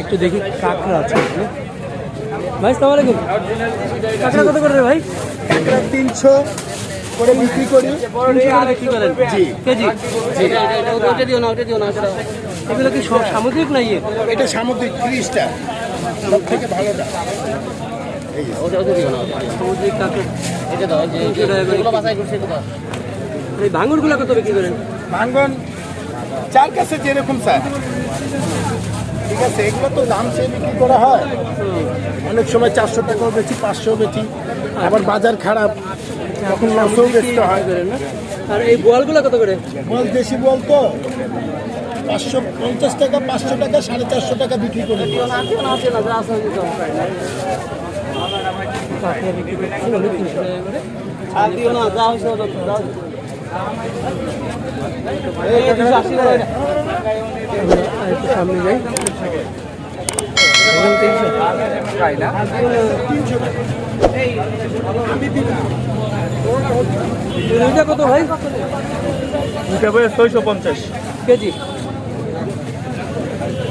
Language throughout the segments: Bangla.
একটু দেখি কাঁকড়া আছে ভাই সালাম আলাইকুম কাঁকড়া কত করে রে ভাই? কাঁকড়া তিনশো করে বিক্রি করি। বিক্রি করেন জি। কেজি? এটা- এটা- এটা- ওটা দিও না ওটা দিও। না এগুলো কি সব সামুদ্রিক না ইয়ে? এটা সামুদ্রিক ত্রিশটা। সব থেকে ভালোটা। ওটা ওটা দিও না সামুদ্রিক কাঁকড়া। এটা দাও যে তিনশো করে করছে এই ভাঙুরগুলো কত বিক্রি করেন? ভাঙ্গন যার কাছে যেরকম চায় ঠিক আছে এগুলো তো দাম চেয়ে বিক্রি করা হয়। অনেক সময় চারশো টাকাও বেচি পাঁচশো বেচি আবার বাজার খারাপ তখন লসও বেচতে হয়। আর এই বোয়ালগুলো কত করে? বল দেশি বল তো। পাঁচশো পঞ্চাশ টাকা পাঁচশো টাকা সাড়ে চারশো টাকা বিক্রি করে আশি একটু সামনে যাই কত ভাই ছয়শো পঞ্চাশ। কেজি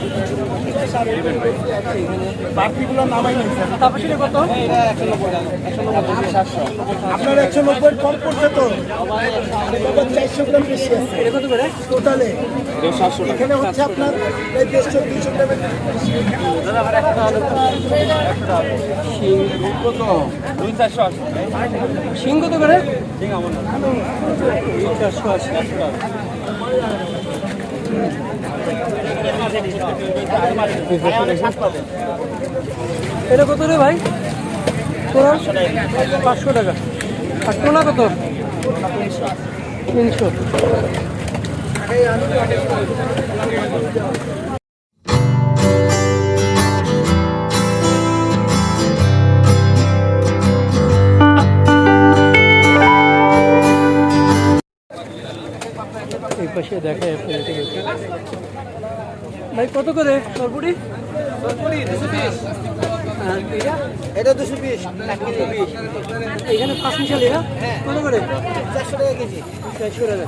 বাড়তিগুলো নামাই নেই স্যার। তারপর সেটা কত আপনার একশো নব্বই কম পড়ছে তো। চারশো গ্রাম বেশি আছে। করে? টোটালে এখানে হচ্ছে আপনার এই দেড়শো দুশো গ্রামের শিং কত? করে? চারশো আশি এটা কত রে ভাই? তোরা? পাঁচশো টাকা। আর টোনা কত? তিনশো। এই পাশে একটু। ভাই কত করে? সরপুরি এটা এটা দুশো বিশ। এখানে পাঁচ মিশালি না কত করে? চারশো টাকা কেজি। চারশো টাকা।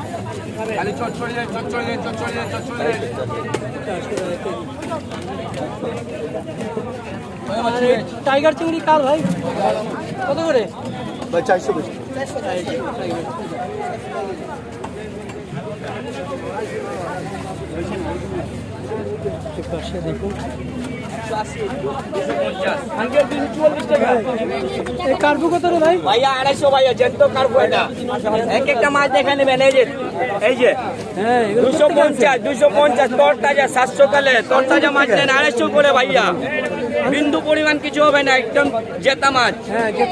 টাইগার চিংড়ি কার ভাই? কত করে? ভাই চারশো বেশি। পাশে দেখুন। কার্বু কত রে ভাই? ভাইয়া আড়াইশো ভাইয়া জ্যান্ত কার্বো এটা। এক একটা মাছ দেখে নেবেন এই যে এই যে। হ্যাঁ দুশো পঞ্চাশ দুশো পঞ্চাশ তোর তাজা সাতশো কালে তোর তাজা মাছ নেন আড়াইশো করে ভাইয়া। বিন্দু পরিমাণ কিছু হবে না একদম জেতা মাছ। হ্যাঁ তো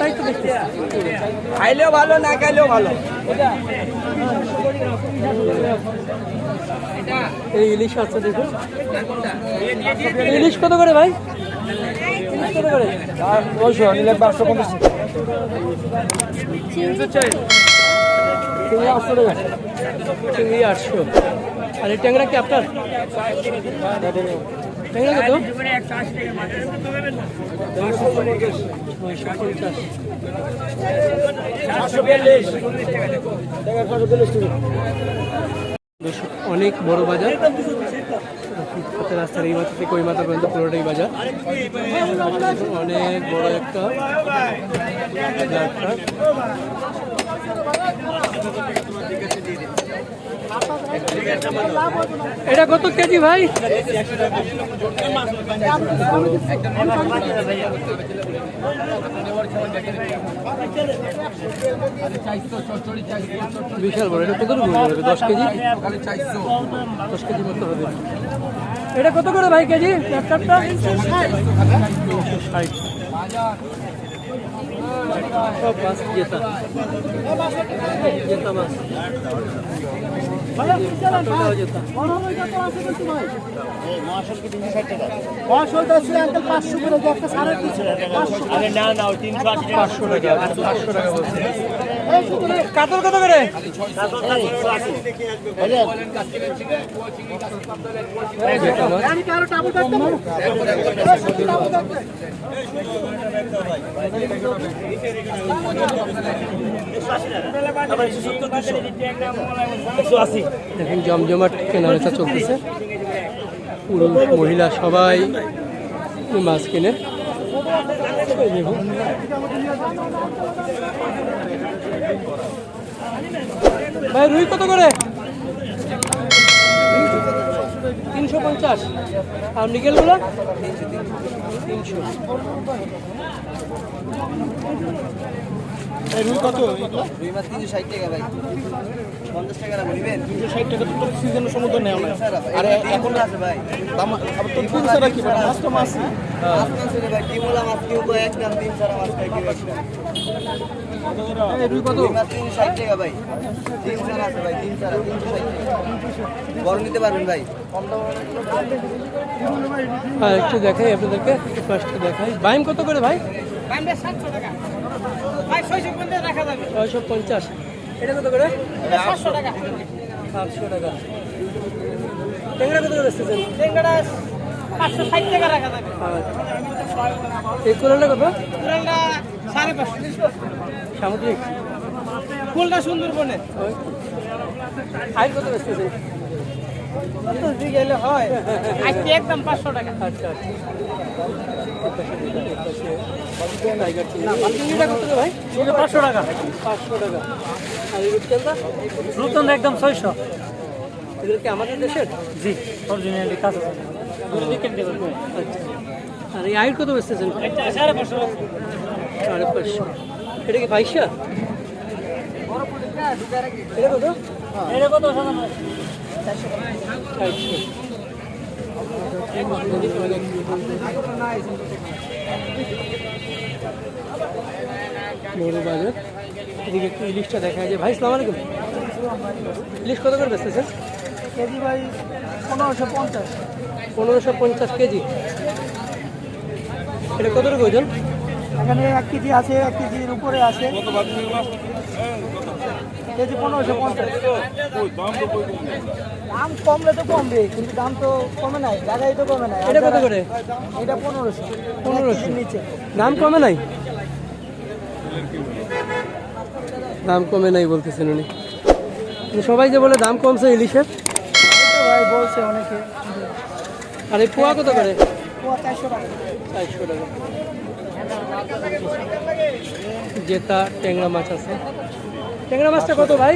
খাইলেও ভালো না খাইলেও ভালো। এই ইলিশ আছে দেখুন। ইলিশ কত করে ভাই? ইলিশ কত করে? পাঁচশো পঞ্চাশ। চিংড়ি আটশো টাকা। চিংড়ি আটশো। আর এই ট্যাংরা কি আপনার? ট্যাংরা কত? পঞ্চাশ। অনেক বড় বাজার। রাস্তার এই মাথা থেকে ওই মাথা পর্যন্ত পুরোটাই বাজার। অনেক বড় একটা এটা কত কেজি ভাই? বিশাল বড় এটা কত দশ কেজি? দশ কেজি মতো হবে। এটা কত করে ভাই কেজি? ল্যাপটপটা ষাট। সব মাছ জেতা জেতা মাছ কাতল কত করে জেতা মাছ দেখেন জমজমাট কেনাবেচা চলতেছে। পুরুষ মহিলা সবাই মাছ কিনে। ভাই রুই কত করে? তিনশো পঞ্চাশ। আর নিকেলগুলো? তিনশো। রুই কত তিনশো ষাট টাকা ভাই। পঞ্চাশ টাকা রাখব নিবেন? তিনশো ষাট টাকা তো সিজনের সমুদ্র নেওয়া না আর এখন আছে ভাই। দাম আবার তো তিনশো রাখি মাছ তো মাছ মাছ মাছ হলে ভাই ডিমোলা মাছ কেউ তো এক দাম তিন সারা মাছ খাই কেউ এই রুই কত? দুই মাস তিনশো ষাট টাকা ভাই। তিন সারা আছে ভাই তিন সারা তিনশো ষাট টাকা। বড় নিতে পারবেন ভাই। আর একটু দেখাই আপনাদেরকে ফার্স্ট দেখাই। বাইম কত করে ভাই? ছয়শো পঞ্চাশ এটা কত করে? সাতশো টাকা। সাতশো টাকা। ট্যাংরা কত করে পাঁচশো ষাট টাকা রাখা যাবে। এই কোরালটা কত? সাড়ে পাঁচশো। সামুদ্রিক? ফুলটা সুন্দরবনে। আইন কত দিকে গেলে হয় আজকে একদম পাঁচশো টাকা। আচ্ছা আচ্ছা পাঁচশো টাকা। পাঁচশো টাকা আর নতুন একদম ছয়শো। এগুলো কি আমাদের দেশের জি অরিজিনালি কাঁচা আচ্ছা আর এই আইট কত বেচতেছেন? সাড়ে পাঁচশো। সাড়ে পাঁচশো। এটা কি বাইশা এটা কত? এটা কত? মরু বাজার এদিকে একটু ইলিশটা দেখা যায় ভাই সালাম আলাইকুম। ইলিশ কত করে বেচতেছেন? কেজি ভাই পনেরোশো পঞ্চাশ। পনেরোশো পঞ্চাশ কেজি। এটা কত টাকা ওজন? এখানে এক কেজি আছে এক কেজির উপরে আছে। কেজি পনেরোশো পঞ্চাশ। দাম কমলে তো কমবে কিন্তু দাম তো কমে নাই জায়গায় তো কমে নাই। এটা কত করে? এটা পনেরোশো। পনেরোশো। নিচে। দাম কমে নাই? দাম কমে নাই বলতেছেন উনি। সবাই যে বলে দাম কমছে ইলিশের? ভাই বলছে অনেকে। আর এই পোয়া কত করে? পোয়া চারশো টাকা। চারশো টাকা। জেতা ট্যাংরা মাছ আছে। ট্যাংরা মাছটা কত ভাই?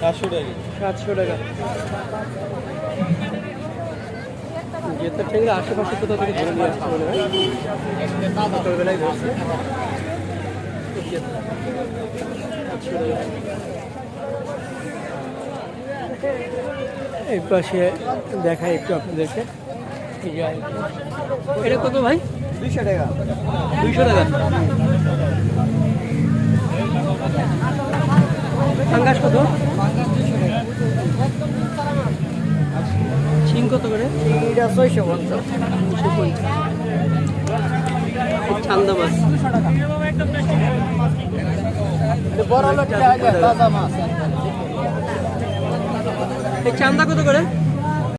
সাতশো টাকা। সাতশো টাকা। জেতা ট্যাংরা আশেপাশে কোথাও থেকে ধরে নিয়ে আসছে মনে হয় সকালবেলায় ধরছে। এই পাশে দেখাই একটু আপনাদেরকে। এটা কত ভাই? দুইশো টাকা। দুইশো টাকা। পাঙ্গাস কত? শিং কত করে? এটা ছয়শো পঞ্চাশ। দুশো পঞ্চাশ। চান্দা মাছ। বড় লোক এই চান্দা কত করে?